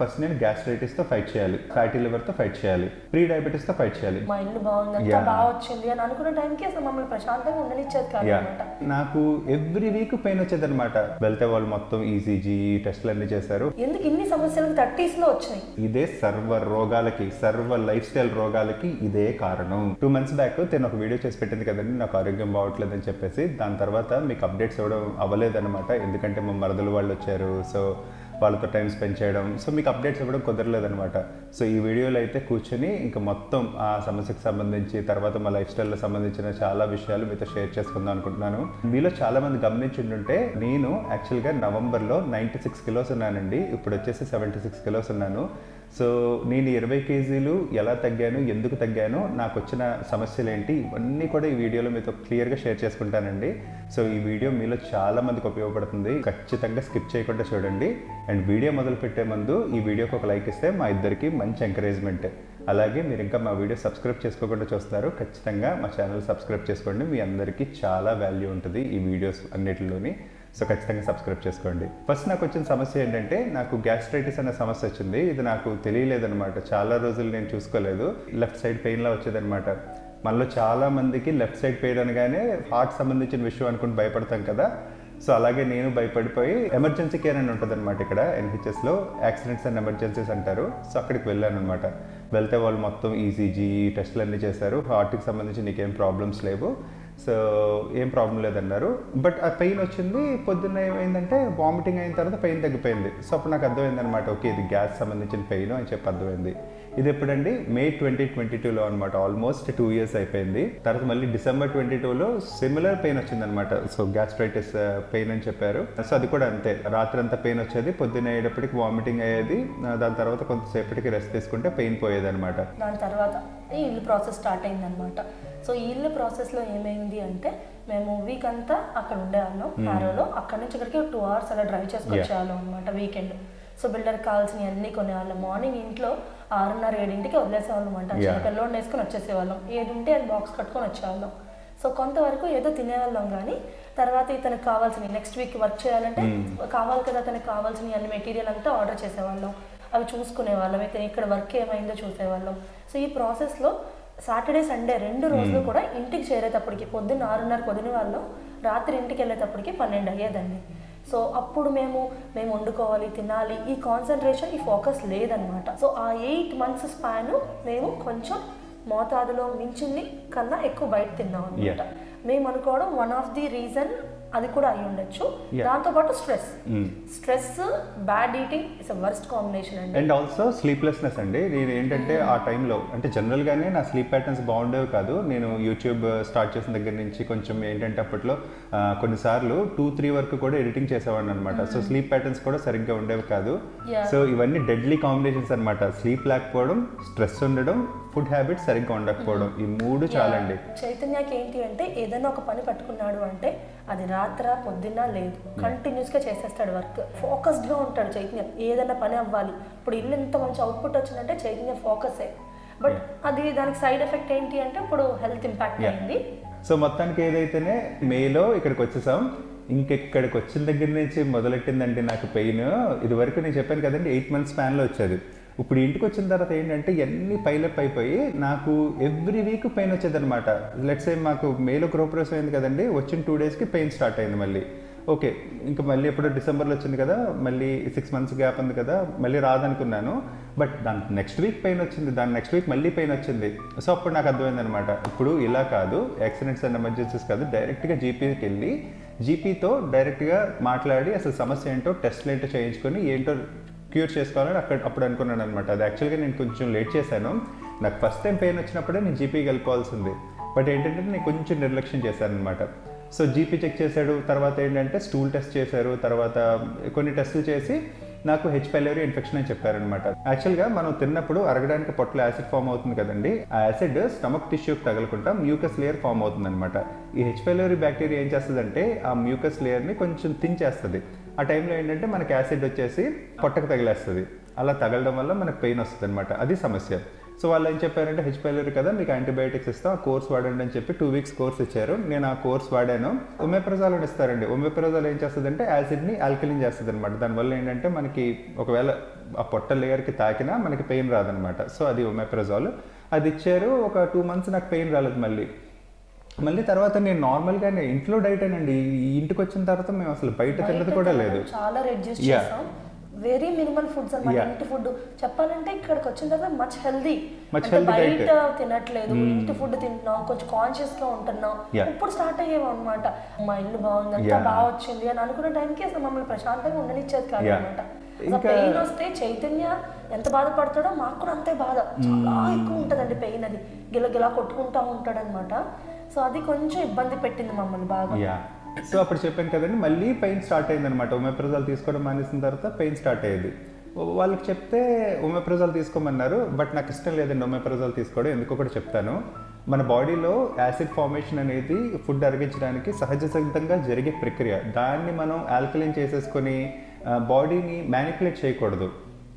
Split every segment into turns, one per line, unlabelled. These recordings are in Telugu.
ఫస్ట్ నేను గ్యాస్ట్రైటిస్తో ఫైట్ చేయాలి. ఫ్యాటీ లివర్తో ఫైట్ చేయాలి. ప్రీ డయాబెటీస్తో ఫైట్ చేయాలి.
మా ఇల్లు బాగుంది
Yeah.
బాగా వచ్చింది. అని అనుకున్న టైంకి అసలు మమ్మల్ని ప్రశాంతంగా ఉండనిచ్చేది కాదు
యా.
అనమాట
నాకు ఎవ్రీ వీక్ పెయిన్ వచ్చేది అనమాట వెళ్తే వాళ్ళు మొత్తం ఈసీజీ టెస్ట్లు అన్ని చేశారు.
ఎందుకు ఇన్ని సమస్యలకు థర్టీస్లో వచ్చినాయి?
ఇదే సర్వ రోగాలకి సర్వ లైఫ్ స్టైల్ రోగాలకి ఇదే కారణం. టూ మంత్స్ బ్యాక్ తను ఒక వీడియో చేసి పెట్టింది కదండి నాకు ఆరోగ్యం బాగోట్లేదు అని చెప్పేసి. దాని తర్వాత మీకు అప్డేట్స్ ఇవ్వడం అవ్వలేదన్నమాట. ఎందుకంటే మా మరదలు వాళ్ళు వచ్చారు. సో వాళ్ళతో టైం స్పెండ్ చేయడం. సో మీకు అప్డేట్స్ ఇవ్వడం కుదరలేదనమాట సో ఈ వీడియోలో అయితే కూర్చొని ఇంకా మొత్తం ఆ సమస్యకు సంబంధించి తర్వాత మా లైఫ్ స్టైల్లో సంబంధించిన చాలా విషయాలు మీతో షేర్ చేసుకుందాం అనుకుంటున్నాను. మీలో చాలామంది గమనించి నేను యాక్చువల్గా నవంబర్లో నైంటీ సిక్స్ కిలోస్ ఉన్నానండి. ఇప్పుడు వచ్చేసి సెవెంటీ సిక్స్ కిలోస్ ఉన్నాను. సో నేను ఇరవై కేజీలు ఎలా తగ్గాను ఎందుకు తగ్గాను నాకు వచ్చిన సమస్యలు ఏంటి ఇవన్నీ కూడా ఈ వీడియోలో మీతో క్లియర్గా షేర్ చేసుకుంటానండి. సో ఈ వీడియో మీలో చాలా మందికి ఉపయోగపడుతుంది. ఖచ్చితంగా స్కిప్ చేయకుండా చూడండి. అండ్ వీడియో మొదలు పెట్టే ముందు ఈ వీడియోకి ఒక లైక్ ఇస్తే మా ఇద్దరికి మంచి ఎంకరేజ్మెంట్ అలాగే మీరు ఇంకా మా వీడియో సబ్స్క్రైబ్ చేసుకోకుండా చూస్తున్నారు ఖచ్చితంగా మా ఛానల్ సబ్స్క్రైబ్ చేసుకోండి. మీ అందరికీ చాలా వాల్యూ ఉంటుంది ఈ వీడియోస్ అన్నిటిలోని. సో ఖచ్చితంగా సబ్స్క్రైబ్ చేసుకోండి. ఫస్ట్ నాకు వచ్చిన సమస్య ఏంటంటే నాకు గ్యాస్ట్రైటిస్ అనే సమస్య వచ్చింది. ఇది నాకు తెలియలేదనమాట చాలా రోజులు నేను చూసుకోలేదు. లెఫ్ట్ సైడ్ పెయిన్లా వచ్చేదనమాట మనలో చాలా మందికి లెఫ్ట్ సైడ్ పెయిన్ అనగానే హార్ట్ సంబంధించిన విషయం అనుకుని భయపడతాం కదా. సో అలాగే నేను భయపడిపోయి ఎమర్జెన్సీ కేర్ అని ఉంటుంది అనమాట ఇక్కడ ఎన్హెచ్ఎస్లో యాక్సిడెంట్స్ అండ్ ఎమర్జెన్సీస్ అంటారు. సో అక్కడికి వెళ్ళాను అనమాట వెళ్తే వాళ్ళు మొత్తం ఈసీజీ టెస్ట్లు అన్నీ చేశారు. హార్ట్కి సంబంధించి నీకేం ప్రాబ్లమ్స్ లేవు. సో ఏం ప్రాబ్లం లేదన్నారు. బట్ ఆ పెయిన్ వచ్చింది. పొద్దున్న ఏమైందంటే వామిటింగ్ అయిన తర్వాత పెయిన్ తగ్గిపోయింది. సో అప్పుడు నాకు అర్థమైంది అనమాట ఓకే ఇది గ్యాస్ సంబంధించిన పెయిన్ అని చెప్పి అర్థమైంది. ఇది ఎప్పుడండి? మే ట్వంటీ ట్వంటీ టూలో అనమాట ఆల్మోస్ట్ టూ ఇయర్స్ అయిపోయింది. తర్వాత మళ్ళీ డిసెంబర్ ట్వంటీ టూలో సిమిలర్ పెయిన్ వచ్చిందనమాట సో గ్యాస్ట్రైటిస్ పెయిన్ అని చెప్పారు. సో అది కూడా అంతే. రాత్రి అంతా పెయిన్ వచ్చేది. పొద్దున్న అయ్యేటప్పటికి వామిటింగ్ అయ్యేది. దాని తర్వాత కొంతసేపటికి రెస్ట్ తీసుకుంటే పెయిన్ పోయేది అనమాట
దాని తర్వాత ఈ ఇల్లు ప్రాసెస్ స్టార్ట్ అయిందనమాట సో ఈ ఇల్లు ప్రాసెస్లో ఏమైంది అంటే మేము వీక్ అంతా అక్కడ ఉండేవాళ్ళం ఆరోలో అక్కడ నుంచి ఇక్కడికి టూ అవర్స్ అలా డ్రైవ్ చేసుకొచ్చేవాళ్ళం అనమాట వీకెండ్ సో బిల్డర్కి కావాల్సినవి అన్నీ కొనేవాళ్ళం. మార్నింగ్ ఇంట్లో ఆరున్నర ఏడింటికి వదిలేసేవాళ్ళం. చిన్న పిల్లోడిని వేసుకొని వచ్చేసేవాళ్ళం. ఏది ఉంటే అది బాక్స్ కట్టుకొని వచ్చేవాళ్ళం. సో కొంతవరకు ఏదో తినేవాళ్ళం కానీ తర్వాత ఇతనికి కావాల్సిన నెక్స్ట్ వీక్ వర్క్ చేయాలంటే కావాలి కదా అతనికి కావాల్సిన అన్ని మెటీరియల్ అంతా ఆర్డర్ చేసేవాళ్ళం. అవి చూసుకునేవాళ్ళం. అయితే ఇక్కడ వర్క్ ఏమైందో చూసేవాళ్ళం. సో ఈ ప్రాసెస్లో సాటర్డే సండే రెండు రోజులు కూడా ఇంటికి చేరేటప్పటికి పొద్దున్న ఆరున్నర పొద్దున వాళ్ళం. రాత్రి ఇంటికి వెళ్ళేటప్పటికి పన్నెండు అయ్యేదండి. సో అప్పుడు మేము మేము వండుకోవాలి తినాలి. ఈ కాన్సన్ట్రేషన్ ఈ ఫోకస్ లేదనమాట సో ఆ ఎయిట్ మంత్స్ స్పాన్ మేము కొంచెం మోతాదులో మించింది కన్నా ఎక్కువ బయట తిన్నాం అనమాట మేము అనుకోవడం వన్ ఆఫ్ ది రీజన్ అది కూడా అయి ఉండొచ్చు.
Yeah.
దాంతోపాటు stress.
Mm.
Stress bad eating is worst combination అండి.
అండ్ ఆల్సో స్లీప్లెస్నెస్ అండి. నేను ఏంటంటే ఆ టైంలో అంటే జనరల్గానే నా స్లీప్ ప్యాటర్న్స్ బాగుండేవి కాదు. నేను యూట్యూబ్ స్టార్ట్ చేసిన దగ్గర నుంచి కొంచెం ఏంటంటే అప్పట్లో కొన్నిసార్లు టూ త్రీ వరకు కూడా ఎడిటింగ్ చేసేవాడిని అనమాట సో స్లీప్ ప్యాటర్న్స్ కూడా సరిగ్గా ఉండేవి కాదు. సో ఇవన్నీ డెడ్లీ కాంబినేషన్స్ అనమాట స్లీప్ లేకపోవడం స్ట్రెస్ ఉండడం ఫుడ్ హ్యాబిట్స్ సరిగ్గా ఉండకపోవడం. ఈ మూడు చాలండి.
చైతన్యకి ఏంటి అంటే ఏదైనా ఒక పని పట్టుకున్నాడు అంటే అది రాత్ర పొద్దున్న లేదు. కంటిన్యూస్గా చేసేస్తాడు వర్క్. ఫోకస్డ్గా ఉంటాడు చైతన్య. ఏదైనా పని అవ్వాలి. ఇప్పుడు ఇల్లు ఇంత మంచి అవుట్పుట్ వచ్చిందంటే చైతన్య ఫోకసే. బట్ అది దానికి సైడ్ ఎఫెక్ట్ ఏంటి అంటే ఇప్పుడు హెల్త్ ఇంపాక్ట్. అయింది.
సో మొత్తానికి ఏదైతేనే మేలో ఇక్కడికి వచ్చేసాం. ఇంకెక్కడికి వచ్చిన దగ్గర నుంచి మొదలెట్టిందండి నాకు పెయిన్. ఇది వరకు నేను చెప్పాను కదండి ఎయిట్ మంత్స్ స్పాన్లో వచ్చేది. ఇప్పుడు ఇంటికి వచ్చిన తర్వాత ఏంటంటే ఇవన్నీ పైలప్ అయిపోయి నాకు ఎవ్రీ వీక్ పెయిన్ వచ్చేదనమాట లెట్స్ ఏ మాకు మేలో గృహప్రవేశం అయింది కదండి వచ్చిన టూ డేస్కి పెయిన్ స్టార్ట్ అయింది మళ్ళీ. ఓకే ఇంకా మళ్ళీ ఎప్పుడో డిసెంబర్లో వచ్చింది కదా మళ్ళీ సిక్స్ మంత్స్ గ్యాప్ ఉంది కదా మళ్ళీ రాదనుకున్నాను. బట్ దాని నెక్స్ట్ వీక్ పెయిన్ వచ్చింది దాని నెక్స్ట్ వీక్ మళ్ళీ పెయిన్ వచ్చింది. సో అప్పుడు నాకు అర్థమైంది అనమాట ఇప్పుడు ఇలా కాదు యాక్సిడెంట్స్ అండ్ ఎమర్జెన్సీస్ కాదు డైరెక్ట్గా జీపీకి వెళ్ళి జీపీతో డైరెక్ట్గా మాట్లాడి అసలు సమస్య ఏంటో టెస్ట్లు ఏంటో చేయించుకొని ఏంటో క్యూర్ చేసుకోవాలని అక్కడ అప్పుడు అనుకున్నాను అనమాట అది యాక్చువల్గా నేను కొంచెం లేట్ చేశాను. నాకు ఫస్ట్ టైం పెయిన్ వచ్చినప్పుడే నేను జీపీకి వెళ్ళిపోవాల్సింది. బట్ ఏంటంటే నేను కొంచెం నిర్లక్ష్యం చేశాను అనమాట సో జీపీ చెక్ చేశాడు తర్వాత ఏంటంటే స్టూల్ టెస్ట్ చేశారు తర్వాత కొన్ని టెస్టులు చేసి నాకు హెచ్ పైలరీ ఇన్ఫెక్షన్ అని చెప్పారనమాట యాక్చువల్గా మనం తిన్నప్పుడు అరగడానికి పొట్టలో యాసిడ్ ఫామ్ అవుతుంది కదండి. ఆ యాసిడ్ స్టమక్ టిష్యూకి తగలకుండా మ్యూకస్ లేయర్ ఫామ్ అవుతుంది అనమాట ఈ హెచ్ పైలరీ బ్యాక్టీరియా ఏం చేస్తుందంటే ఆ మ్యూకస్ లేయర్ని కొంచెం తించేస్తుంది ఆ టైంలో ఏంటంటే మనకి యాసిడ్ వచ్చేసి పొట్టకు తగిలేస్తుంది. అలా తగలడం వల్ల మనకు పెయిన్ వస్తుంది అనమాట అది సమస్య. సో వాళ్ళు ఏం చెప్పారంటే హెచ్ పైలరీ కదా మీకు యాంటీబయాటిక్స్ ఇస్తాం ఆ కోర్స్ వాడండి అని చెప్పి టూ వీక్స్ కోర్స్ ఇచ్చారు. నేను ఆ కోర్స్ వాడాను. ఒమెప్రజాల్ అని ఇస్తారండి. ఒమెప్రజాల్ ఏం చేస్తుందంటే యాసిడ్ని ఆల్కలిన్ చేస్తుంది అనమాట దానివల్ల ఏంటంటే మనకి ఒకవేళ ఆ పొట్ట లేయర్కి తాకినా మనకి పెయిన్ రాదనమాట సో అది ఒమెప్రజాల్. అది ఇచ్చారు. ఒక టూ మంత్స్ నాకు పెయిన్ రాలేదు మళ్ళీ. మళ్ళీ తర్వాత నేను నార్మల్గానే ఇంట్లో డైట్ అండి ఈ ఇంటికి వచ్చిన తర్వాత మేము అసలు బయట తిన్నది కూడా లేదు
చాలా రెడ్యూస్. చేసాం వెరీ మినిమల్ ఫుడ్స్ అన్నమాట. ఇంటి ఫుడ్ చెప్పాలంటే ఇక్కడికి వచ్చిన తర్వాత మచ్ హెల్దీ బయట. తినట్లేదు ఇంటి ఫుడ్ తింటున్నాం కొంచెం కాన్షియస్గా ఉంటున్నాం. ఇప్పుడు స్టార్ట్ అయ్యేవి అనమాట మా ఇల్లు బాగుంది అంతా. బాగా వచ్చింది అని అనుకున్న టైంకి అసలు మమ్మల్ని ప్రశాంతంగా ఉండనిచ్చేది కాదు. అనమాట పెయిన్ వస్తే చైతన్య ఎంత బాధపడతాడో మాకు కూడా అంతే బాధ చాలా ఎక్కువ ఉంటుందండి పెయిన్ అది గిల గిలా కొట్టుకుంటా ఉంటాడు అనమాట సో అది కొంచెం ఇబ్బంది పెట్టింది మమ్మల్ని బాగా.
యా. సో అప్పుడు చెప్పాను కదండి మళ్ళీ పెయిన్ స్టార్ట్ అయింది అనమాట ఉమెప్రజాలు తీసుకోవడం మానేసిన తర్వాత పెయిన్ స్టార్ట్ అయ్యేది. వాళ్ళకి చెప్తే ఉమెప్రజాలు తీసుకోమన్నారు బట్ నాకు ఇష్టం లేదండి ఉమెప్రజాలు తీసుకోవడం ఎందుకో కూడా చెప్తాను. మన బాడీలో యాసిడ్ ఫార్మేషన్ అనేది ఫుడ్ అరిగించడానికి సహజ సిద్ధంగా జరిగే ప్రక్రియ. దాన్ని మనం ఆల్కలైన్ చేసేసుకొని బాడీని మ్యానిపులేట్ చేయకూడదు.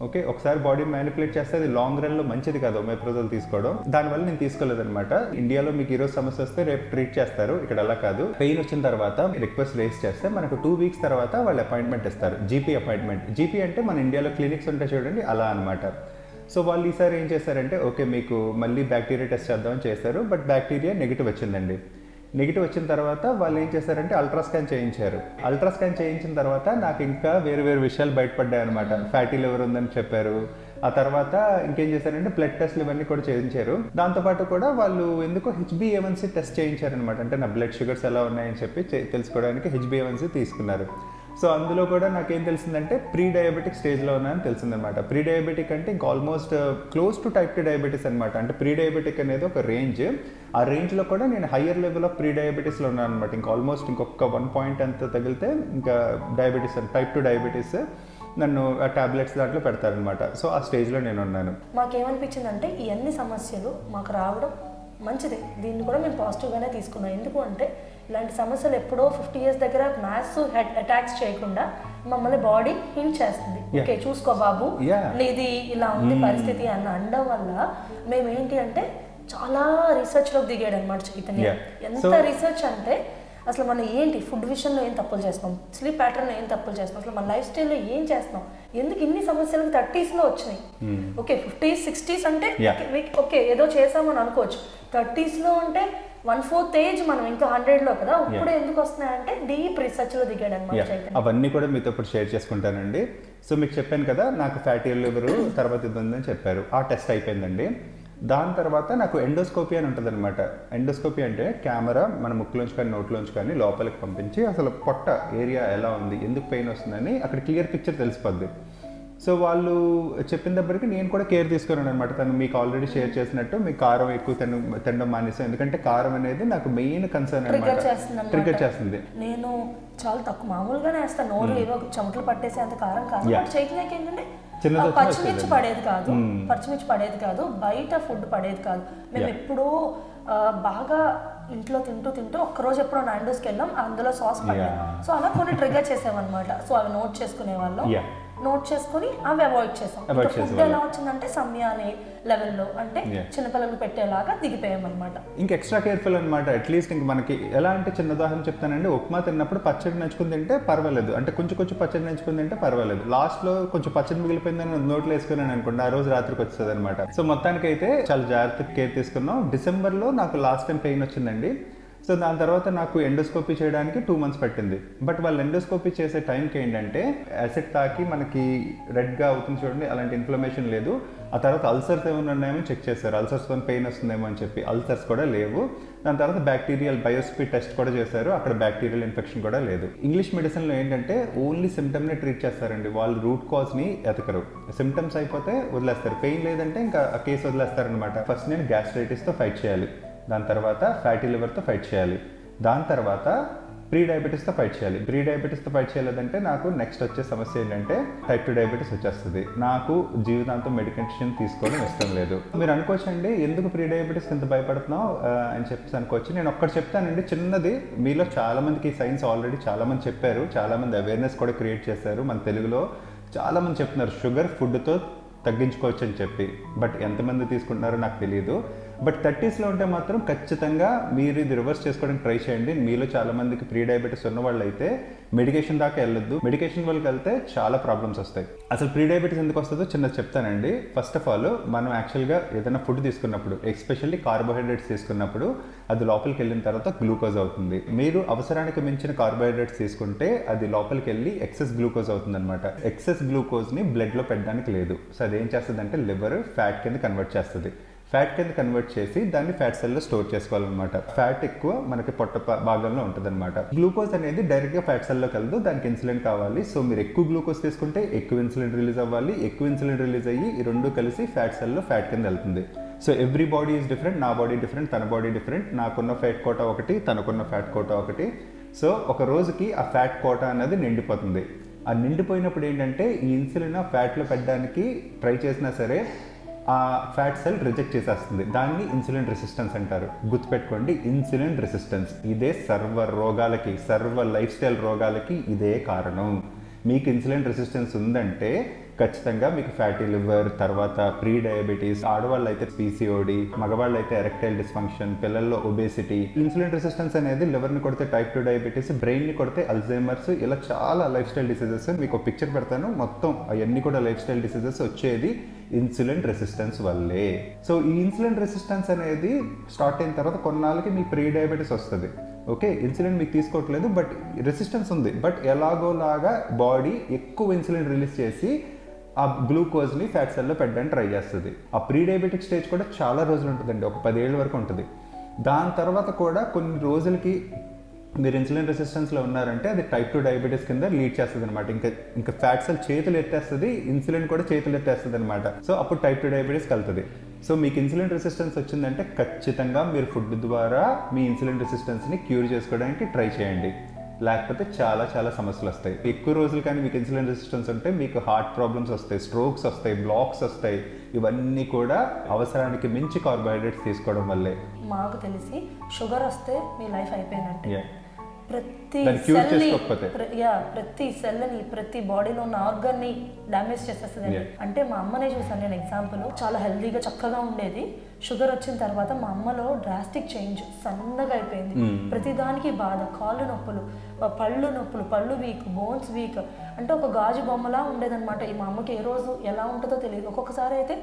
ఓకే ఒకసారి బాడీ మ్యానిపులేట్ చేస్తే అది లాంగ్ రన్లో మంచిది కాదు మెప్రోజల్ తీసుకోవడం. దానివల్ల నేను తీసుకోలేదనమాట ఇండియాలో మీకు ఈరోజు సమస్య వస్తే రేపు ట్రీట్ చేస్తారు ఇక్కడ అలా కాదు. పెయిన్ వచ్చిన తర్వాత రిక్వెస్ట్ రేస్ చేస్తే మనకు టూ వీక్స్ తర్వాత వాళ్ళు అపాయింట్మెంట్ ఇస్తారు జీపీ అపాయింట్మెంట్ జీపీ అంటే మన ఇండియాలో క్లినిక్స్ ఉంటాయి చూడండి అలా అనమాట సో వాళ్ళు ఈసారి ఏం చేశారంటే ఓకే మీకు మళ్ళీ బ్యాక్టీరియా టెస్ట్ చేద్దామని చేశారు బట్ బ్యాక్టీరియా నెగిటివ్ వచ్చిందండి. నెగిటివ్ వచ్చిన తర్వాత వాళ్ళు ఏం చేశారంటే అల్ట్రాస్కాన్ చేయించారు. అల్ట్రాస్కాన్ చేయించిన తర్వాత నాకు ఇంకా వేరు వేరు విషయాలు బయటపడ్డాయి అనమాట ఫ్యాటీ లివర్ ఉందని చెప్పారు. ఆ తర్వాత ఇంకేం చేశారంటే బ్లడ్ టెస్ట్లు ఇవన్నీ కూడా చేయించారు. దాంతోపాటు కూడా వాళ్ళు ఎందుకో హెచ్బిఏవన్సీ టెస్ట్ చేయించారనమాట అంటే నా బ్లడ్ షుగర్స్ ఎలా ఉన్నాయని చెప్పి తెలుసుకోవడానికి హెచ్బిఏవన్సీ తీసుకున్నారు. సో అందులో కూడా నాకేం తెలిసిందంటే ప్రీ డయాబెటిక్ స్టేజ్లో ఉన్నానని తెలిసిందనమాట. ప్రీ డయాబెటిక్ అంటే ఇంకా almost close to type two diabetes అనమాట. అంటే ప్రీ డయాబెటిక్ అనేది ఒక రేంజ్. ఆ రేంజ్లో కూడా నేను హయ్యర్ లెవెల్ ఆఫ్ ప్రీ డయాబెటీస్లో ఉన్నాను అనమాట ఇంకా ఆల్మోస్ట్ ఇంకొక వన్ పాయింట్ అంత తగిలితే ఇంకా డయాబెటీస్ టైప్ టు డయాబెటీస్ నన్ను ఆ టాబ్లెట్స్ దాంట్లో పెడతారనమాట. సో ఆ స్టేజ్లో నేను ఉన్నాను
మాకేమనిపించిందంటే ఈ అన్ని సమస్యలు మాకు రావడం మంచిదే. దీన్ని కూడా మేము పాజిటివ్గానే తీసుకున్నాం. ఎందుకు అంటే ఇలాంటి సమస్యలు ఎప్పుడో ఫిఫ్టీ ఇయర్స్ దగ్గర మ్యాథ్స్ హెడ్ అటాక్స్ చేయకుండా మమ్మల్ని బాడీ హింట్ చేస్తుంది. ఓకే చూసుకో బాబు. నీది ఇలా ఉంది పరిస్థితి అన్న అనడం వల్ల మేము ఏంటి అంటే చాలా రీసెర్చ్లోకి దిగాడు అనమాట చైతన్య. ఎంత రీసెర్చ్ అంటే అసలు మనం ఏంటి ఫుడ్ విషయంలో ఏం తప్పులు చేస్తున్నాం? స్లీప్ ప్యాటర్న్ ఏం తప్పులు చేస్తున్నాం? అసలు మన లైఫ్ స్టైల్లో ఏం చేస్తున్నాం? ఎందుకు ఇన్ని సమస్యలకు థర్టీస్లో వచ్చినాయి? ఓకే ఫిఫ్టీస్ సిక్స్టీస్ అంటే ఓకే ఏదో చేసామని అనుకోవచ్చు. థర్టీస్లో అంటే వన్ ఫోర్త్ ఏజ్ మనం ఇంకా హండ్రెడ్లో కదా? ఇప్పుడు ఎందుకు వస్తున్నాయంటే డీప్ రీసెర్చ్లో దిగాడు అనమాట
అవన్నీ కూడా మీతో ఇప్పుడు షేర్ చేసుకుంటానండి. సో మీకు చెప్పాను కదా నాకు ఫ్యాటీ లివర్ తర్వాత ఇది ఉందని చెప్పారు. ఆ టెస్ట్ అయిపోయిందండి. దాని తర్వాత నాకు ఎండోస్కోపీ అని ఉంటుంది అనమాట ఎండోస్కోపీ అంటే కెమెరా మన ముక్కులోంచి కానీ నోట్లోంచి కానీ లోపలికి పంపించి అసలు పొట్ట ఏరియా ఎలా ఉంది ఎందుకు పెయిన్ వస్తుందని అక్కడ క్లియర్ పిక్చర్ తెలిసిపోద్ది. సో వాళ్ళు చెప్పిన దగ్గరికి నేను కూడా కేర్ తీసుకున్నాను అనమాట తను మీకు ఆల్రెడీ షేర్ చేసినట్టు మీకు కారం ఎక్కువ తిన తినడం మానేసాం ఎందుకంటే కారం అనేది నాకు మెయిన్ కన్సర్న్
ట్రిగర్
అనమాట
చేస్తుంది
ట్రిగర్ చేస్తుంది.
నేను చాలా తక్కువ మామూలుగానే వేస్తాను నోరు ఏవో చెమటలు పట్టేసి అంత కారం కాదు. చైతన్యకి ఏంటంటే పచ్చిమిర్చి. పడేది కాదు.
Hmm.
పచ్చిమిర్చి పడేది కాదు. బయట ఫుడ్ పడేది కాదు. మేము. ఎప్పుడూ బాగా ఇంట్లో తింటూ తింటూ ఒక్కరోజు ఎప్పుడో నాండోస్కి వెళ్ళాం. అందులో సాస్ పడ్డాం. సో అలా కొన్ని ట్రిగర్ చేసామన్నమాట సో అవి నోట్ చేసుకునే వాళ్ళం. నోట్ చేసుకుని అవి అవాయిడ్ చేసాం. ఫుడ్. ఎలా వచ్చిందంటే సమ్య అనే లెవెల్లో అంటే
Yeah.
చిన్నపిల్లలకు పెట్టేలాగా దిగిపోయాం అనమాట
ఇంక ఎక్స్ట్రా కేర్ఫుల్ అనమాట అట్లీస్ట్ ఇంక మనకి ఎలా అంటే చిన్న ఉదాహరణ చెప్తానండి. ఉప్మా తిన్నప్పుడు పచ్చడి నంచుకుని తింటే పర్వాలేదు. అంటే కొంచెం కొంచెం పచ్చడి నంచుకుని తింటే పర్వాలేదు. లాస్ట్లో కొంచెం పచ్చడి మిగిలిపోయిందని నోట్లో వేసుకున్నాను అనుకోండి ఆ రోజు రాత్రికి వచ్చేది అనమాట సో మొత్తానికి అయితే చాలా జాగ్రత్త కేర్ తీసుకున్నాం. డిసెంబర్లో నాకు లాస్ట్ టైం పెయిన్ వచ్చిందండి. సో దాని తర్వాత నాకు ఎండోస్కోపీ చేయడానికి టూ మంత్స్ పట్టింది. బట్ వాళ్ళు ఎండోస్కోపీ చేసే టైంకి ఏంటంటే యాసిడ్ తాకి మనకి రెడ్గా అవుతుంది చూడండి అలాంటి ఇన్ఫ్లమేషన్ లేదు. ఆ తర్వాత అల్సర్స్ ఏమైనా ఉన్నాయేమో చెక్ చేశారు. అల్సర్స్ వల్ల పెయిన్ వస్తుందేమో అని చెప్పి అల్సర్స్ కూడా లేవు. దాని తర్వాత బ్యాక్టీరియల్ బయోస్పీ టెస్ట్ కూడా చేశారు. అక్కడ బ్యాక్టీరియల్ ఇన్ఫెక్షన్ కూడా లేదు. ఇంగ్లీష్ మెడిసిన్లో ఏంటంటే ఓన్లీ సిమ్టమ్ని ట్రీట్ చేస్తారండి. వాళ్ళు రూట్ కాజ్ని ఎతకరు. సిమ్టమ్స్ అయిపోతే వదిలేస్తారు. పెయిన్ లేదంటే ఇంకా ఆ కేసు వదిలేస్తారనమాట ఫస్ట్ నేను గ్యాస్ట్రైటిస్తో ఫైట్ చేయాలి. దాని తర్వాత ఫ్యాటీ లివర్తో ఫైట్ చేయాలి. దాని తర్వాత ప్రీ డయాబెటీస్తో ఫైట్ చేయాలి. ప్రీ డయాబెటీస్తో ఫైట్ చేయలేదంటే నాకు నెక్స్ట్ వచ్చే సమస్య ఏంటంటే టైప్ టు డయాబెటీస్ వచ్చేస్తుంది. నాకు జీవితాంతం మెడికేషన్ తీసుకోవడం ఇష్టం లేదు. మీరు అనుకోవచ్చండి ఎందుకు ప్రీ డయాబెటీస్ ఇంత భయపడుతున్నావు అని చెప్పేసి అనుకోవచ్చు. నేను ఒక్కటి చెప్తానండి చిన్నది మీలో చాలా మందికి సైన్స్ ఆల్రెడీ చాలామంది చెప్పారు. చాలామంది అవేర్నెస్ కూడా క్రియేట్ చేశారు. మన తెలుగులో చాలామంది చెప్తున్నారు షుగర్ ఫుడ్తో తగ్గించుకోవచ్చు అని చెప్పి. బట్ ఎంతమంది తీసుకుంటున్నారో నాకు తెలియదు బట్ థర్టీస్లో ఉంటే మాత్రం ఖచ్చితంగా మీరు ఇది రివర్స్ చేసుకోవడానికి ట్రై చేయండి. మీలో చాలా మందికి ప్రీ డయాబెటీస్ ఉన్న వాళ్ళు అయితే మెడికేషన్ దాకా వెళ్ళొద్దు. మెడికేషన్ వాళ్ళకి వెళ్తే చాలా ప్రాబ్లమ్స్ వస్తాయి. అసలు ప్రీ డయాబెటీస్ ఎందుకు వస్తుందో చిన్న చెప్తానండి. ఫస్ట్ ఆఫ్ ఆల్ మనం యాక్చువల్గా ఏదైనా ఫుడ్ తీసుకున్నప్పుడు ఎస్పెషల్లీ కార్బోహైడ్రేట్స్ తీసుకున్నప్పుడు అది లోపలికి వెళ్ళిన తర్వాత గ్లూకోజ్ అవుతుంది. మీరు అవసరానికి మించిన కార్బోహైడ్రేట్స్ తీసుకుంటే అది లోపలికి వెళ్ళి ఎక్సెస్ గ్లూకోజ్ అవుతుంది అనమాట ఎక్సెస్ గ్లూకోజ్ని బ్లడ్లో పెట్టడానికి లేదు. సో అది ఏం చేస్తుంది అంటే లివర్ ఫ్యాట్ కింద కన్వర్ట్ చేస్తుంది. ఫ్యాట్ కింద కన్వర్ట్ చేసి దాన్ని ఫ్యాట్ సెల్లో స్టోర్ చేసుకోవాలన్నమాట. ఫ్యాట్ ఎక్కువ మనకి పొట్ట భాగంలో ఉంటుంది అనమాట గ్లూకోజ్ అనేది డైరెక్ట్గా ఫ్యాట్ సెల్లోకి కలదు దానికి ఇన్సులిన్ కావాలి. సో మీరు ఎక్కువ గ్లూకోజ్ తీసుకుంటే ఎక్కువ ఇన్సులిన్ రిలీజ్ అవ్వాలి. ఎక్కువ ఇన్సులిన్ రిలీజ్ అయ్యి ఈ రెండు కలిసి ఫ్యాట్ సెల్లో ఫ్యాట్ కింద వెళ్తుంది. So every body is different నా బాడీ డిఫరెంట్ తన బాడీ డిఫరెంట్ నాకున్న ఫ్యాట్ కోటా ఒకటి తనకున్న ఫ్యాట్ కోటా ఒకటి. సో ఒక రోజుకి ఆ ఫ్యాట్ కోటా అనేది నిండిపోతుంది. ఆ నిండిపోయినప్పుడు ఏంటంటే ఈ ఇన్సులిన్ ఆ ఫ్యాట్లో పెట్టడానికి ట్రై చేసినా సరే ఆ ఫ్యాట్ సెల్ రిజెక్ట్ చేసేస్తుంది. దాన్ని ఇన్సులిన్ రెసిస్టెన్స్ అంటారు. గుర్తుపెట్టుకోండి ఇన్సులిన్ రెసిస్టెన్స్ ఇదే సర్వ రోగాలకి సర్వ లైఫ్ స్టైల్ రోగాలకి ఇదే కారణం. మీకు ఇన్సులిన్ రెసిస్టెన్స్ ఉందంటే ఖచ్చితంగా మీకు ఫ్యాటీ లివర్ తర్వాత ప్రీ డయాబెటీస్ ఆడవాళ్ళు అయితే పీసీఓడి మగవాళ్ళు అయితే ఎరెక్టైల్ డిస్ఫంక్షన్ పిల్లల్లో ఒబేసిటీ ఇన్సులిన్ రెసిస్టెన్స్ అనేది లివర్ని కొడితే టైప్ టూ డయాబెటీస్ బ్రెయిన్ని కొడితే అల్జైమర్స్ ఇలా చాలా లైఫ్ స్టైల్ డిసీజెస్ మీకు ఒక పిక్చర్ పెడతాను. మొత్తం అవన్నీ కూడా లైఫ్ స్టైల్ డిసీజెస్ వచ్చేది ఇన్సులిన్ రెసిస్టెన్స్ వల్లే. సో ఈ ఇన్సులిన్ రెసిస్టెన్స్ అనేది స్టార్ట్ అయిన తర్వాత కొన్నాళ్ళకి మీ ప్రీ డయాబెటీస్ వస్తుంది. ఓకే ఇన్సులిన్ మీకు తీసుకోవట్లేదు బట్ రెసిస్టెన్స్ ఉంది. బట్ ఎలాగోలాగా బాడీ ఎక్కువ ఇన్సులిన్ రిలీజ్ చేసి ఆ గ్లూకోజ్ని ఫ్యాట్ సెల్లో పెట్టడానికి ట్రై చేస్తుంది. ఆ ప్రీ డయాబెటిక్ స్టేజ్ కూడా చాలా రోజులు ఉంటుందండి. ఒక పదేళ్ళ వరకు ఉంటుంది. దాని తర్వాత కూడా కొన్ని రోజులకి మీరు ఇన్సులిన్ రెసిస్టెన్స్లో ఉన్నారంటే అది టైప్ టూ డయాబెటీస్ కింద లీడ్ చేస్తుంది అనమాట ఇంకా ఇంకా ఫ్యాట్ సెల్ చేతులు ఎత్తేస్తుంది ఇన్సులిన్ కూడా చేతులు ఎత్తేస్తుంది అనమాట సో అప్పుడు టైప్ టూ డయాబెటీస్కి వెళ్తుంది సో మీకు ఇన్సులిన్ రెసిస్టెన్స్ వచ్చిందంటే ఖచ్చితంగా మీరు ఫుడ్ ద్వారా మీ ఇన్సులిన్ రెసిస్టెన్స్ని క్యూర్ చేసుకోవడానికి ట్రై చేయండి. లేకపోతే చాలా చాలా సమస్యలు వస్తాయి. ఎక్కువ రోజులు కానీ మీకు ఇన్సులిన్ రెసిస్టెన్స్ ఉంటే మీకు హార్ట్ ప్రాబ్లమ్స్ వస్తాయి స్ట్రోక్స్ వస్తాయి బ్లాక్స్ వస్తాయి. ఇవన్నీ కూడా అవసరానికి మించి కార్బోహైడ్రేట్స్ తీసుకోవడం వల్లే.
మాకు తెలిసి షుగర్ వస్తే మీ లైఫ్ అయిపోయినట్టే. ప్రతి సెల్ని. యా ప్రతి సెల్ని ప్రతి బాడీలో ఉన్న ఆర్గన్ని డామేజ్ చేసేస్తుంది. అంటే మా అమ్మనే చూసాను నేను ఎగ్జాంపుల్. చాలా హెల్దీగా చక్కగా ఉండేది. షుగర్ వచ్చిన తర్వాత మా అమ్మలో డ్రాస్టిక్ చేంజ్ సన్నగా అయిపోయింది.
Mm.
ప్రతి దానికి బాధ కాళ్ళు నొప్పులు. పళ్ళు నొప్పులు పళ్ళు వీక్ బోన్స్ వీక్ అంటే ఒక గాజు బొమ్మలా ఉండేదన్నమాట. ఈ మా అమ్మకి ఏ రోజు ఎలా ఉంటుందో తెలియదు. ఒక్కొక్కసారి అయితే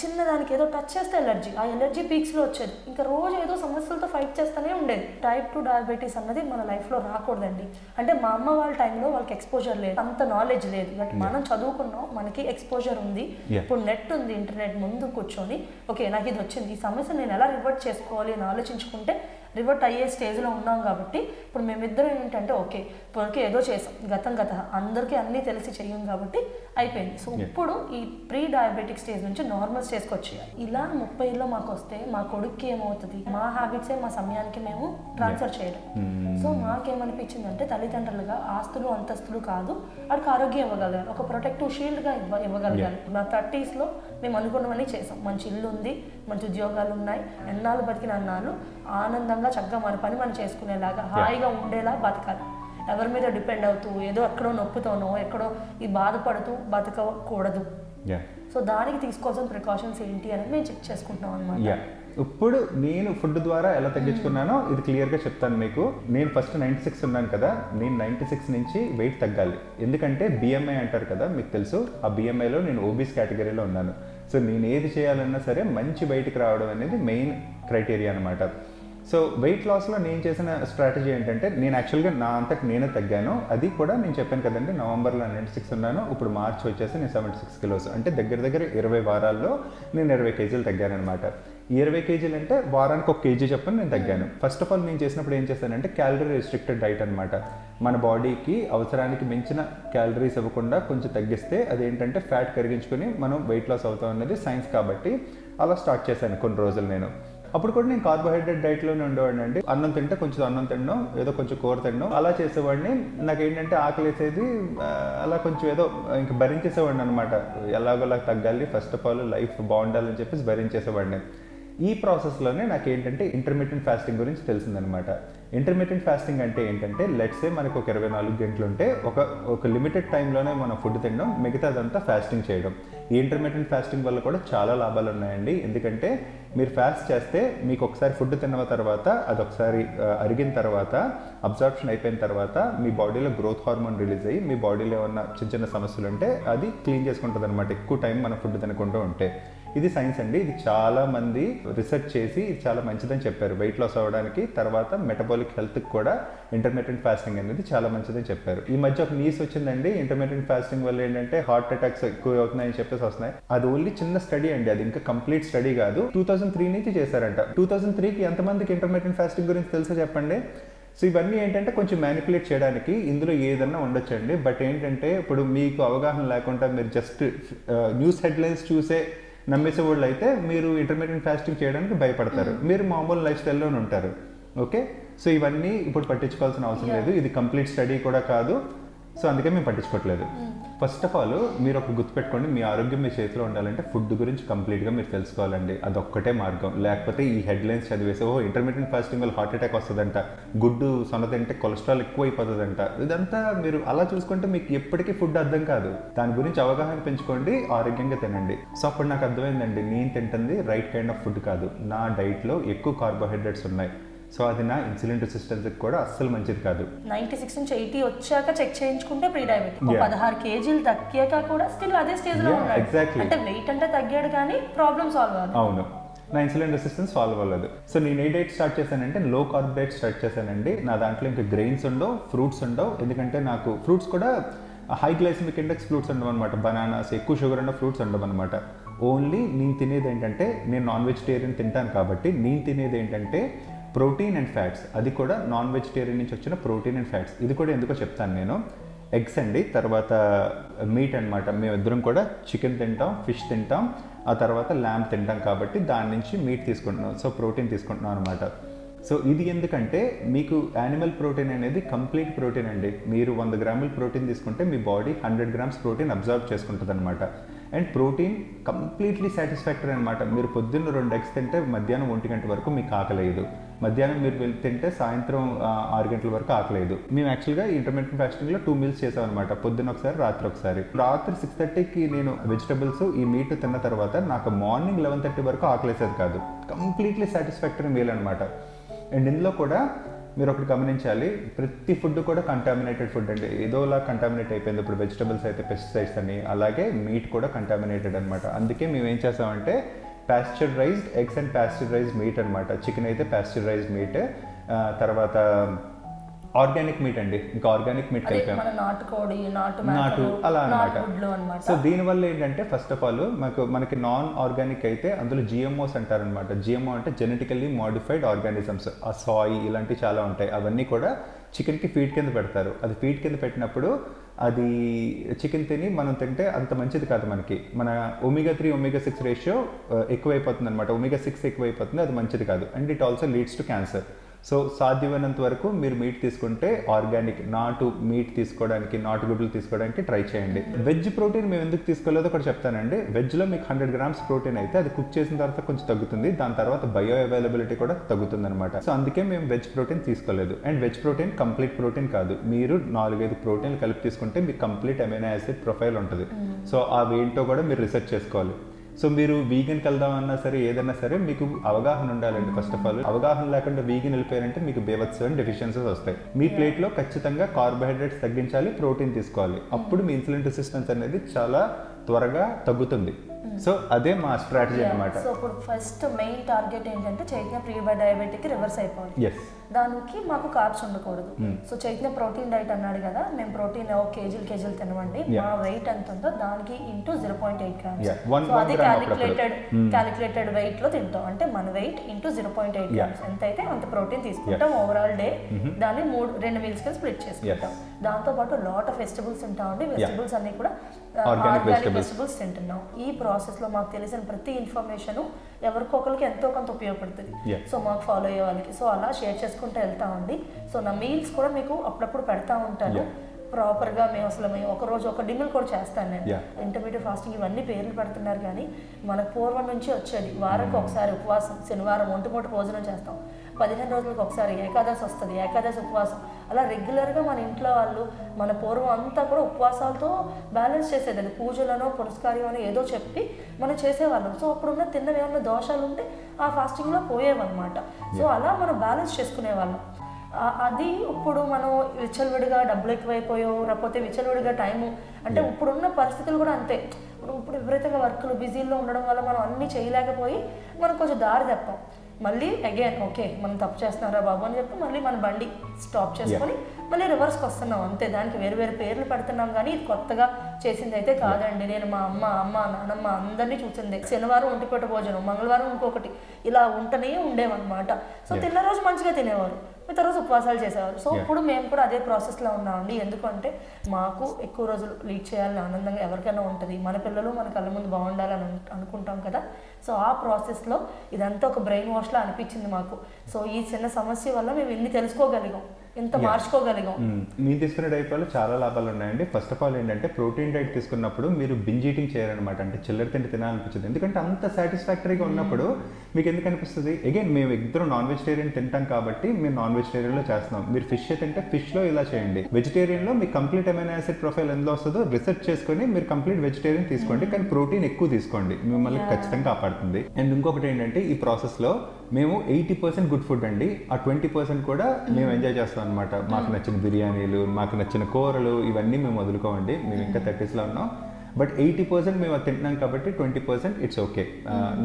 చిన్నదానికి ఏదో టచ్ చేస్తే ఎలర్జీ ఆ ఎలర్జీ పీక్స్లో వచ్చేది. ఇంకా రోజు ఏదో సమస్యలతో ఫైట్ చేస్తూనే ఉండేది. టైప్ టూ డయాబెటీస్ అన్నది మన లైఫ్లో రాకూడదండి. అంటే మా అమ్మ వాళ్ళ టైంలో వాళ్ళకి ఎక్స్పోజర్ లేదు. అంత నాలెడ్జ్ లేదు. బట్ మనం చదువుకున్నాం మనకి ఎక్స్పోజర్ ఉంది. ఇప్పుడు నెట్ ఉంది ఇంటర్నెట్ ముందు కూర్చొని ఓకే నాకు ఇది వచ్చింది. ఈ సమస్య నేను ఎలా రివర్ట్ చేసుకోవాలి అని ఆలోచించుకుంటే రివర్ట్ అయ్యే స్టేజ్లో ఉన్నాం కాబట్టి ఇప్పుడు మేమిద్దరం ఏంటంటే ఓకే ఇప్పటికే ఏదో చేసాం. గతం గత అందరికీ అన్నీ తెలిసి చెయ్యం కాబట్టి అయిపోయింది. సో ఇప్పుడు ఈ ప్రీ డయాబెటిక్ స్టేజ్ నుంచి నార్మల్ స్టేజ్కి వచ్చేయాలి. ఇలా ముప్పై ఏళ్ళలో మాకు వస్తే మా కొడుక్కి ఏమవుతుంది? మా హ్యాబిట్సే మా సమయానికి మేము ట్రాన్స్ఫర్ చేయడం సో మాకేమనిపించింది అంటే తల్లిదండ్రులుగా ఆస్తులు అంతస్తులు కాదు వాడికి ఆరోగ్యం ఇవ్వగలగాలి. ఒక ప్రొటెక్టివ్ షీల్డ్గా ఇవ్వ ఇవ్వగలగాలి. మా థర్టీస్లో మేము అనుకున్నవన్నీ చేసాం. మంచి ఇల్లు ఉంది మంచి ఉద్యోగాలు ఉన్నాయి ఎన్నాళ్ళు బతికిన అన్నాళ్ళు ఆనందంగా చక్కగా మన పని మనం చేసుకునేలాగా హాయిగా ఉండేలా బతకాలి. ఎవరి మీద డిపెండ్ అవుతూ ఏదో ఎక్కడో నొప్పుతోనో ఎక్కడో ఈ బాధపడుతూ బతకకూడదు.
యా
సో దానికి తీసుకోవాల్సిన ప్రికాషన్స్ ఏంటి అనేది మేము చెక్ చేసుకుంటున్నాం అనమాట
యా ఇప్పుడు నేను ఫుడ్ ద్వారా ఎలా తగ్గించుకున్నానో ఇది క్లియర్గా చెప్తాను మీకు. నేను ఫస్ట్ నైంటీ సిక్స్ ఉన్నాను కదా నేను నైంటీ సిక్స్ నుంచి వెయిట్ తగ్గాలి. ఎందుకంటే బిఎంఐ అంటారు కదా మీకు తెలుసు. ఆ బిఎంఐలో నేను ఓబీస్ కేటగిరీలో ఉన్నాను. సో నేను ఏది చేయాలన్నా సరే మంచి బయటికి రావడం అనేది మెయిన్ క్రైటీరియా అనమాట సో వెయిట్ లాస్లో నేను చేసిన స్ట్రాటజీ ఏంటంటే నేను యాక్చువల్గా నా అంతకు నేనే తగ్గాను. అది కూడా నేను చెప్పాను కదండి నవంబర్లో నైంటీ సిక్స్ ఉన్నాను. ఇప్పుడు మార్చ్ వచ్చేసి నేను సెవెంటీ సిక్స్ కిలోస్ అంటే దగ్గర దగ్గర ఇరవై వారాల్లో నేను ఇరవై కేజీలు తగ్గానమాట ఇరవై కేజీలు అంటే వారానికి ఒక కేజీ చొప్పున నేను తగ్గాను. ఫస్ట్ ఆఫ్ ఆల్ నేను చేసినప్పుడు ఏం చేశానంటే క్యాలరీ రెస్ట్రిక్టెడ్ డైట్ అనమాట మన బాడీకి అవసరానికి మించిన క్యాలరీస్ ఇవ్వకుండా కొంచెం తగ్గిస్తే అదేంటంటే ఫ్యాట్ కరిగించుకొని మనం వెయిట్ లాస్ అవుతాం అనేది సైన్స్ కాబట్టి అలా స్టార్ట్ చేశాను కొన్ని రోజులు నేను. అప్పుడు కూడా నేను కార్బోహైడ్రేట్ డైట్లోనే ఉండేవాడిని అండి. అన్నం తింటే కొంచెం అన్నం తినడం ఏదో కొంచెం కూర తినడం అలా చేసేవాడిని. నాకు ఏంటంటే ఆకలి వేసేది అలా కొంచెం ఏదో ఇంకా భరించేసేవాడిని అనమాట ఎలాగోలా తగ్గాలి ఫస్ట్ ఆఫ్ ఆల్ లైఫ్ బాగుండాలని చెప్పేసి భరించేసేవాడిని. ఈ ప్రాసెస్లోనే నాకు ఏంటంటే ఇంటర్మీడియట్ ఫాస్టింగ్ గురించి తెలిసిందనమాట ఇంటర్మీడియట్ ఫాస్టింగ్ అంటే ఏంటంటే లెట్సే మనకు ఒక ఇరవై నాలుగు గంటలు ఉంటే ఒక ఒక లిమిటెడ్ టైంలోనే మనం ఫుడ్ తినడం మిగతాదంతా ఫాస్టింగ్ చేయడం. ఈ ఇంటర్మీడియట్ ఫాస్టింగ్ వల్ల కూడా చాలా లాభాలు ఉన్నాయండి. ఎందుకంటే మీరు ఫాస్ట్ చేస్తే మీకు ఒకసారి ఫుడ్ తిన్న తర్వాత అది ఒకసారి అరిగిన తర్వాత అబ్జార్ప్షన్ అయిపోయిన తర్వాత మీ బాడీలో గ్రోత్ హార్మోన్ రిలీజ్ అయ్యి మీ బాడీలో ఉన్న చిన్న చిన్న సమస్యలు ఉంటే అది క్లీన్ చేసుకుంటుంది అనమాట ఎక్కువ టైం మనం ఫుడ్ తినకుండా ఉంటే. ఇది సైన్స్ అండి. ఇది చాలా మంది రీసెర్చ్ చేసి ఇది చాలా మంచిదని చెప్పారు. వెయిట్ లాస్ అవ్వడానికి తర్వాత మెటబాలిక్ హెల్త్కి కూడా ఇంటర్మీడియట్ ఫాస్టింగ్ అనేది చాలా మంచిదని చెప్పారు. ఈ మధ్య ఒక న్యూస్ వచ్చిందండి. ఇంటర్మీడియట్ ఫాస్టింగ్ వల్ల ఏంటంటే హార్ట్ అటాక్స్ ఎక్కువ అవుతున్నాయని చెప్పేసి వస్తున్నాయి. అది ఓన్లీ చిన్న స్టడీ అండి. అది ఇంకా కంప్లీట్ స్టడీ కాదు. టూ థౌసండ్ త్రీ నుంచి చేశారంట. టూ థౌసండ్ త్రీకి ఎంతమందికి ఇంటర్మీడియట్ ఫాస్టింగ్ గురించి తెలుసో చెప్పండి? సో ఇవన్నీ ఏంటంటే కొంచెం మ్యానిపులేట్ చేయడానికి ఇందులో ఏదన్నా ఉండొచ్చండి. బట్ ఏంటంటే ఇప్పుడు మీకు అవగాహన లేకుండా మీరు జస్ట్ న్యూస్ హెడ్లైన్స్ చూసే నమ్మేసే వాళ్ళు అయితే మీరు ఇంటర్మీడియట్ ఫాస్టింగ్ చేయడానికి భయపడతారు. మీరు మామూలు లైఫ్ స్టైల్లోనే ఉంటారు. ఓకే సో ఇవన్నీ ఇప్పుడు పట్టించుకోవాల్సిన అవసరం లేదు. ఇది కంప్లీట్ స్టడీ కూడా కాదు. సో అందుకే మేము పట్టించుకోవట్లేదు. ఫస్ట్ ఆఫ్ ఆల్ మీరు ఒక గుర్తుపెట్టుకోండి మీ ఆరోగ్యం మీ చేతిలో ఉండాలంటే ఫుడ్ గురించి కంప్లీట్గా మీరు తెలుసుకోవాలండి. అదొక్కటే మార్గం. లేకపోతే ఈ హెడ్లైన్స్ చదివేసి ఓ ఇంటర్మీడియట్ ఫాస్టింగ్ వల్ల హార్ట్ అటాక్ వస్తుందంట గుడ్డు సొన్న తింటే కొలెస్ట్రాల్ ఎక్కువ అయిపోతుందంట ఇదంతా మీరు అలా చూసుకుంటే మీకు ఎప్పటికీ ఫుడ్ అర్థం కాదు. దాని గురించి అవగాహన పెంచుకోండి ఆరోగ్యంగా తినండి. సో అప్పుడు నాకు అర్థమైందండి నేను తింటుంది రైట్ కైండ్ ఆఫ్ ఫుడ్ కాదు. నా డైట్లో ఎక్కువ కార్బోహైడ్రేట్స్ ఉన్నాయి. సో అది నా ఇన్సులిన్ రెసిస్టెన్స్కి కూడా అస్సలు మంచిది కాదు.
నైన్టీ సిక్స్ నుంచి ఎయిటీ వచ్చాక చెక్ చేయించుకుంటే ప్రీ డయాబెటిక్. పదహారు కేజీలు తగ్గాక కూడా స్టిల్ అదే స్టేజ్లో
exactly.
అంటే వెయిట్ అంటే తగ్గాడు కానీ ప్రాబ్లమ్ సాల్వ్ అవ్వాలి
అవును. నా ఇన్సులిన్ రెసిస్టెన్స్ సాల్వ్ అవ్వలేదు. సో నేను ఏ డైట్ స్టార్ట్ చేశానంటే లో కార్బ్ డైట్ స్టార్ట్ చేశానండి. నా దాంట్లో ఇంకా గ్రెయిన్స్ ఉండవు ఫ్రూట్స్ ఉండవు. ఎందుకంటే నాకు ఫ్రూట్స్ కూడా హై గ్లైసమిక్ ఇండెక్స్ ఫ్రూట్స్ ఉండవు అనమాట బనానాస్ ఎక్కువ షుగర్ ఉన్న ఫ్రూట్స్ ఉండవు అనమాట ఓన్లీ నేను తినేది ఏంటంటే నేను నాన్ వెజిటేరియన్ తింటాను కాబట్టి నేను తినేది ఏంటంటే ప్రోటీన్ అండ్ ఫ్యాట్స్. అది కూడా నాన్ వెజిటేరియన్ నుంచి వచ్చిన ప్రోటీన్ అండ్ ఫ్యాట్స్. ఇది కూడా ఎందుకో చెప్తాను నేను. ఎగ్స్ అండి. తర్వాత మీట్ అనమాట మేమిద్దరం కూడా చికెన్ తింటాం ఫిష్ తింటాం. ఆ తర్వాత ల్యాంప్ తింటాం కాబట్టి దాని నుంచి మీట్ తీసుకుంటున్నాం. సో ప్రోటీన్ తీసుకుంటున్నాం అనమాట సో ఇది ఎందుకంటే మీకు యానిమల్ ప్రోటీన్ అనేది కంప్లీట్ ప్రోటీన్ అండి. మీరు వంద గ్రాముల ప్రోటీన్ తీసుకుంటే మీ body hundred grams protein absorb చేసుకుంటుంది అనమాట అండ్ ప్రోటీన్ కంప్లీట్లీ సాటిస్ఫాక్టరీ అనమాట మీరు పొద్దున్న రెండు ఎగ్స్ తింటే మధ్యాహ్నం ఒంటి గంట వరకు మీకు ఆకలేదు. మధ్యాహ్నం మీరు వెళ్ళి తింటే సాయంత్రం ఆరు గంటల వరకు ఆకలేదు. మేము యాక్చువల్గా ఇంటర్మీడియట్ ఫాస్టింగ్లో టూ మీల్స్ చేసాం అనమాట పొద్దున్న ఒకసారి రాత్రి ఒకసారి. రాత్రి సిక్స్ థర్టీకి నేను వెజిటబుల్స్ ఈ మీట్ తిన్న తర్వాత నాకు మార్నింగ్ లెవెన్ థర్టీ వరకు ఆకలేసేది కాదు. కంప్లీట్లీ సాటిస్ఫాక్టరీ మీల్ అనమాట అండ్ ఇందులో కూడా మీరు ఒకటి గమనించాలి ప్రతి ఫుడ్ కూడా కంటామినేటెడ్ ఫుడ్ అండి. ఏదోలా కంటామినేట్ అయిపోయింది. ఇప్పుడు వెజిటబుల్స్ అయితే పెస్టిసైడ్స్ అని అలాగే మీట్ కూడా కంటామినేటెడ్ అనమాట అందుకే మేము ఏం చేసామంటే pasteurised eggs and pasteurised meat అనమాట చికెన్ అయితే ప్యాస్చరైజ్డ్ మీట్ తర్వాత ఆర్గానిక్ మీట్ అండి. ఇంకా ఆర్గానిక్ మీట్ కలిపాం.
నాటుకోడి నాటు
అలా అనమాట సో దీనివల్ల ఏంటంటే ఫస్ట్ ఆఫ్ ఆల్ మాకు మనకి నాన్ ఆర్గానిక్ అయితే అందులో జిఎంఓస్ అంటారనమాట జిఎంఓ అంటే జెనెటికల్లీ మోడిఫైడ్ ఆర్గానిజమ్స్ ఆ సాయి ఇలాంటివి చాలా ఉంటాయి. అవన్నీ కూడా చికెన్కి ఫీడ్ కింద పెడతారు. అది ఫీడ్ కింద పెట్టినప్పుడు అది చికెన్ తిని మనం తింటే అంత మంచిది కాదు మనకి. మన omega three omega six ratio ఎక్కువైపోతుంది అనమాట ఒమేగా సిక్స్ ఎక్కువైపోతుంది అది మంచిది కాదు. And it also leads to cancer so సాధ్యమైనంత వరకు మీరు మీట్ తీసుకుంటే ఆర్గానిక్ నాటు మీట్ తీసుకోవడానికి నాటు గుడ్లు తీసుకోవడానికి ట్రై చేయండి. వెజ్ ప్రోటీన్ మేము ఎందుకు తీసుకోలేదో కూడా చెప్తానండి. వెజ్లో మీకు హండ్రెడ్ గ్రామ్స్ ప్రోటీన్ అయితే అది కుక్ చేసిన తర్వాత కొంచెం తగ్గుతుంది. దాని తర్వాత బయో అవైలబిలిటీ కూడా తగ్గుతుంది అనమాట సో అందుకే మేము వెజ్ ప్రోటీన్ తీసుకోలేదు. And veg protein complete protein కాదు. మీరు నాలుగైదు ప్రోటీన్లు కలిపి తీసుకుంటే మీకు కంప్లీట్ అమైనో యాసిడ్ ప్రొఫైల్ ఉంటుంది. సో అవి ఏంటో కూడా మీరు రీసెర్చ్ చేసుకోవాలి. సో మీరు వీగన్కి వెళ్దామన్నా సరే ఏదన్నా సరే మీకు అవగాహన ఉండాలండి ఫస్ట్ ఆఫ్ ఆల్ అవగాహన లేకుండా వీగన్ వెళ్ళిపోయారంటే మీకు బేవత్స్ అండ్ డెఫిషియన్సీస్ వస్తాయి. మీ ప్లేట్లో ఖచ్చితంగా కార్బోహైడ్రేట్స్ తగ్గించాలి ప్రోటీన్ తీసుకోవాలి. అప్పుడు మీ ఇన్సులిన్ రెసిస్టెన్స్ అనేది చాలా త్వరగా తగ్గుతుంది. సో అదే మా స్ట్రాటజీ అనమాట
సో ఇప్పుడు ఫస్ట్ మెయిన్ టార్గెట్ ఏంటంటే చైతన్య ప్రీ డయాబెటిక్ రివర్స్ అయిపోవాలి.
ఎస్
దానికి మాకు కార్బ్స్ ఉండకూడదు. సో చైతన్య ప్రోటీన్ డైట్ అన్నాడు కదా మేము ప్రోటీన్ ఓ కేజీలు కేజీలు
Yeah.
మా వెయిట్ ఎంత ఉందో దానికి into zero point eight grams so అది. క్యాలిక్యులేటెడ్ క్యాలిక్యులేటెడ్ వెయిట్లో తింటాం. అంటే మన weight into zero point eight. Grams ఎంత అయితే అంత ప్రోటీన్ తీసుకుంటాం ఓవరాల్ డే దాన్ని మూడు రెండు మీల్స్ కింద స్ప్లిట్ చేసుకుంటాం. దాంతో పాటు లాట్ ఆఫ్ వెజిటబుల్స్ తింటామండి వెజిటబుల్స్ అన్ని కూడా ఆర్గానిక్. వెజిటబుల్స్ తింటున్నాం. ఈ ప్రాసెస్లో మాకు తెలిసిన ప్రతి ఇన్ఫర్మేషన్ ఎవరికొకరికి ఎంతో కొంత ఉపయోగపడుతుంది. సో మాకు ఫాలో అయ్యే వాళ్ళకి సో అలా షేర్ చేసుకుంటూ వెళ్తా ఉంది సో నా మీల్స్ కూడా మీకు అప్పుడప్పుడు పెడతా ఉంటాను. ప్రాపర్గా మేము అసలు మేము ఒక రోజు ఒక డిమ్మిల్ కూడా చేస్తాను నేను. ఇంటర్మీడియట్ ఫాస్టింగ్ ఇవన్నీ పేర్లు పెడుతున్నారు కానీ మనకు పూర్వం నుంచి వచ్చేది వారానికి ఒకసారి ఉపవాసం శనివారం ఒంటిపూట భోజనం చేస్తాం పదిహేను రోజులకు ఒకసారి ఏకాదశి వస్తుంది ఏకాదశి ఉపవాసం. అలా రెగ్యులర్గా మన ఇంట్లో వాళ్ళు మన పూర్వం అంతా కూడా ఉపవాసాలతో బ్యాలెన్స్ చేసేది అది పూజలను పురస్కారం అని ఏదో చెప్పి మనం చేసేవాళ్ళం. సో అప్పుడున్న తిన్నవి ఏమన్నా దోషాలు ఉంటే ఆ ఫాస్టింగ్లో పోయేవన్నమాట. సో అలా మనం బ్యాలెన్స్ చేసుకునేవాళ్ళం. అది ఇప్పుడు మనం విచ్చలవిడిగా డబ్బులు ఎక్కువైపోయో లేకపోతే విచ్చలవిడిగా టైము అంటే ఇప్పుడున్న పరిస్థితులు కూడా అంతే. ఇప్పుడు ఇప్పుడు విపరీతంగా వర్క్లు బిజీలో ఉండడం వల్ల మనం అన్నీ చేయలేకపోయి మనం కొంచెం దారి తప్పాం. మళ్ళీ అగైన్ ఓకే మనం తప్పు చేస్తున్నారా బాబు అని చెప్పి మళ్ళీ మన బండి స్టాప్ చేసుకొని మళ్ళీ రివర్స్కి వస్తున్నాం. అంతే దానికి వేరు వేరు పేర్లు పెడుతున్నాం కానీ ఇది కొత్తగా చేసింది అయితే కాదండి. నేను మా అమ్మ అమ్మ నాన్నమ్మ అందరినీ చూసిందే. శనివారం ఒంటిపూట భోజనం మంగళవారం ఇంకొకటి. ఇలా ఉంటనే ఉండేవన్నమాట. సో. తిన్న రోజు మంచిగా తినేవారు. మిగతా రోజు ఉపవాసాలు చేసేవారు. సో. ఇప్పుడు మేము కూడా అదే ప్రాసెస్లో ఉన్నామండి ఎందుకంటే మాకు ఎక్కువ రోజులు లీడ్ చేయాలని ఆనందంగా ఎవరికైనా ఉంటుంది. మన పిల్లలు మన కళ్ళ ముందు బాగుండాలని అను- అనుకుంటాం కదా. సో ఆ ప్రాసెస్లో ఇదంతా ఒక బ్రెయిన్ వాష్లా అనిపించింది మాకు. సో ఈ చిన్న సమస్య వల్ల మేము ఇన్ని తెలుసుకోగలిగాం.
Yeah.
మార్చుకోగలిగాం.
మీరు తీసుకునే డైట్ వల్ల చాలా లాభాలు ఉన్నాయండి. ఫస్ట్ ఆఫ్ ఆల్ ఏంటంటే ప్రోటీన్ డైట్ తీసుకున్నప్పుడు మీరు బింజ్ ఈటింగ్ చేయాలన్నమాట అంటే చిల్లర తిండి తినాలనిపించదు. ఎందుకంటే అంత సాటిస్ఫాక్టరీగా ఉన్నప్పుడు మీకు ఎందుకు అనిపిస్తుంది? అగైన్ మేము ఇద్దరు నాన్ వెజిటేరియన్ తింటాం కాబట్టి మేము నాన్ వెజిటేరియన్లో చేస్తున్నాం. మీరు ఫిష్ తింటే ఫిష్లో ఇలా చేయండి. వెజిటేరియన్లో మీకు కంప్లీట్ అమైనో యాసిడ్ ప్రొఫైల్ ఎందులో వస్తుందో రీసెర్చ్ చేసుకొని మీరు కంప్లీట్ వెజిటేరియన్ తీసుకోండి. కానీ ప్రోటీన్ ఎక్కువ తీసుకోండి. మిమ్మల్ని. ఖచ్చితంగా కాపాడుతుంది. అండ్ ఇంకొకటి ఏంటంటే ఈ ప్రాసెస్లో మేము ఎయిటీ పర్సెంట్ గుడ్ ఫుడ్ అండి. ఆ ట్వంటీ పర్సెంట్ కూడా మేము ఎంజాయ్ చేస్తాం అనమాట మాకు నచ్చిన బిర్యానీలు మాకు నచ్చిన కూరలు ఇవన్నీ మేము వదులుకోమండి. మేము ఇంకా థర్టీస్లో ఉన్నాం. బట్ ఎయిటీ పర్సెంట్ మేము తింటున్నాం కాబట్టి ట్వంటీ పర్సెంట్ ఇట్స్ ఓకే.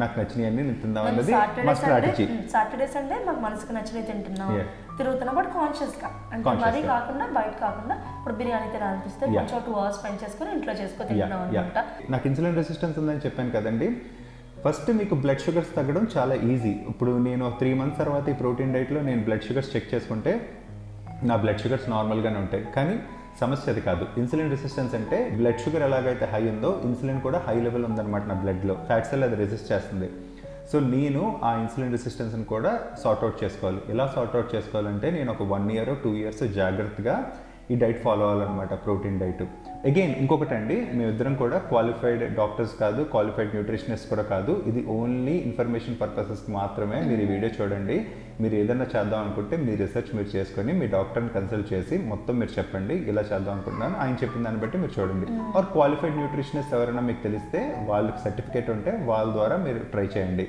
నాకు నచ్చినవన్నీ నేను తిందాం అన్నది మా స్ట్రాటజీ
సాటర్డే సండే మాకు మనసుకు నచ్చినవి తింటున్నాం. తిరుగుతున్నాం బట్ కాన్షియస్గా అంటే మరీ. కాకుండా బయట కాకుండా ఇప్పుడు బిర్యానీ తినాలనిపిస్తే. కొంచెం టూ అవర్స్ స్పెండ్ చేసుకొని ఇంట్లో చేసుకొని తింటున్నాం అనమాట
నాకు ఇన్సులిన్ రెసిస్టెన్స్ ఉందని చెప్పాను కదండి. ఫస్ట్ మీకు బ్లడ్ షుగర్స్ తగ్గడం చాలా ఈజీ ఇప్పుడు నేను త్రీ మంత్స్ తర్వాత ఈ ప్రోటీన్ డైట్లో నేను బ్లడ్ షుగర్స్ చెక్ చేసుకుంటే నా బ్లడ్ షుగర్స్ నార్మల్గానే ఉంటాయి. కానీ సమస్య అది కాదు. ఇన్సులిన్ రెసిస్టెన్స్ అంటే బ్లడ్ షుగర్ ఎలాగైతే హై ఉందో ఇన్సులిన్ కూడా హై లెవెల్ ఉందన్నమాట నా బ్లడ్లో. ఫ్యాట్ సెల్ అది రెసిస్ట్ చేస్తుంది. సో నేను ఆ ఇన్సులిన్ రెసిస్టెన్స్ని కూడా సార్ట్ అవుట్ చేసుకోవాలి. ఎలా సార్ట్ అవుట్ చేసుకోవాలంటే నేను ఒక వన్ ఇయర్ టూ ఇయర్స్ జాగ్రత్తగా ఈ డైట్ ఫాలో అవ్వాలన్నమాట ప్రోటీన్ డైట్. అగైన్ ఇంకొకటి అండి మేమిద్దరం కూడా క్వాలిఫైడ్ డాక్టర్స్ కాదు క్వాలిఫైడ్ న్యూట్రిషనిస్ట్ కూడా కాదు. ఇది ఓన్లీ ఇన్ఫర్మేషన్ పర్పసెస్కి మాత్రమే మీరు ఈ వీడియో చూడండి. మీరు ఏదైనా చేద్దాం అనుకుంటే మీ రీసెర్చ్ మీరు చేసుకొని మీ డాక్టర్ని కన్సల్ట్ చేసి మొత్తం మీరు చెప్పండి ఇలా చేద్దాం అనుకుంటున్నాను. ఆయన చెప్పిన దాన్ని బట్టి మీరు చూడండి. ఆర్ క్వాలిఫైడ్ న్యూట్రిషనిస్ట్ ఎవరైనా మీకు తెలిస్తే వాళ్ళకి సర్టిఫికేట్ ఉంటే వాళ్ళ ద్వారా మీరు ట్రై చేయండి.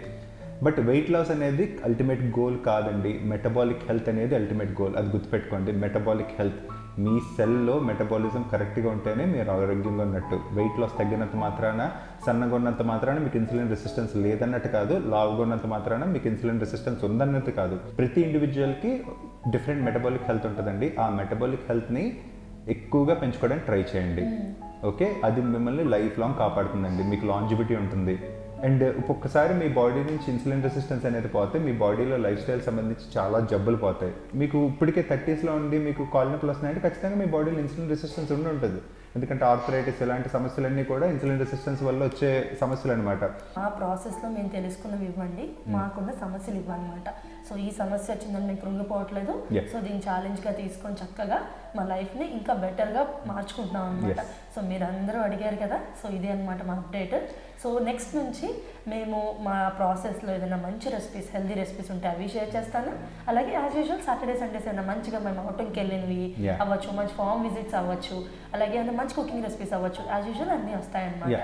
బట్ వెయిట్ లాస్ అనేది అల్టిమేట్ గోల్ కాదండి. మెటబాలిక్ హెల్త్ అనేది అల్టిమేట్ గోల్ అది గుర్తుపెట్టుకోండి. మెటబాలిక్ హెల్త్ మీ సెల్లో మెటబాలిజం కరెక్ట్గా ఉంటేనే మీరు ఆరోగ్యంగా ఉన్నట్టు. వెయిట్ లాస్ తగ్గినంత మాత్రాన సన్నగా ఉన్నంత మాత్రాన మీకు ఇన్సులిన్ రెసిస్టెన్స్ లేదన్నట్టు కాదు లావుగా ఉన్నంత మాత్రాన మీకు ఇన్సులిన్ రెసిస్టెన్స్ ఉందన్నట్టు కాదు. ప్రతి ఇండివిజువల్కి డిఫరెంట్ మెటబాలిక్ హెల్త్ ఉంటుందండి. ఆ మెటబాలిక్ హెల్త్ని ఎక్కువగా పెంచుకోవడానికి ట్రై చేయండి. ఓకే? అది మిమ్మల్ని లైఫ్ లాంగ్ కాపాడుతుందండి. మీకు లాంజిబిటీ ఉంటుంది. అండ్ ఒక్కొక్కసారి మీ బాడీ నుంచి ఇన్సులిన్ రెసిస్టెన్స్ అనేది పోతే మీ బాడీలో లైఫ్ స్టైల్ సంబంధించి చాలా జబ్బులు పోతాయి. మీకు ఇప్పటికే థర్టీస్లో ఉండి మీకు కాళ్ళ నొప్పులు వస్తున్నాయంటే ఖచ్చితంగా మీ బాడీలో ఇన్సులిన్ రెసిస్టెన్స్ ఉండి ఉంటుంది. ఎందుకంటే ఆర్థరైటిస్ ఇలాంటి సమస్యలన్నీ కూడా ఇన్సులిన్ రెసిస్టెన్స్ వల్ల వచ్చే సమస్యలు అనమాట
ఆ ప్రాసెస్లో మేము తెలుసుకున్నవి ఇవ్వండి. మాకున్న సమస్యలు ఇవ్వనమాట సో ఈ సమస్య వచ్చిందని మేము కృంగిపోవట్లేదు. సో దీన్ని ఛాలెంజ్గా తీసుకొని చక్కగా మా లైఫ్ని ఇంకా బెటర్గా మార్చుకుంటున్నాం అనమాట. సో మీరు అందరూ అడిగారు కదా సో ఇదే అనమాట మా అప్డేట్ సో నెక్స్ట్ నుంచి మేము మా ప్రాసెస్లో ఏదైనా మంచి రెసిపీస్ హెల్దీ రెసిపీస్ ఉంటే అవి షేర్ చేస్తాను అలాగే యాజ్ యూజువల్ సాటర్డే సండేస్ ఏమైనా మంచిగా మేము అవుటింగ్కి వెళ్ళినవి. అవ్వచ్చు మంచి ఫామ్ విజిట్స్ అవ్వచ్చు అలాగే ఏమైనా మంచి కుకింగ్ రెసిపీస్ అవ్వచ్చు యాజ్ యూజువల్ అన్నీ వస్తాయన్నమాట.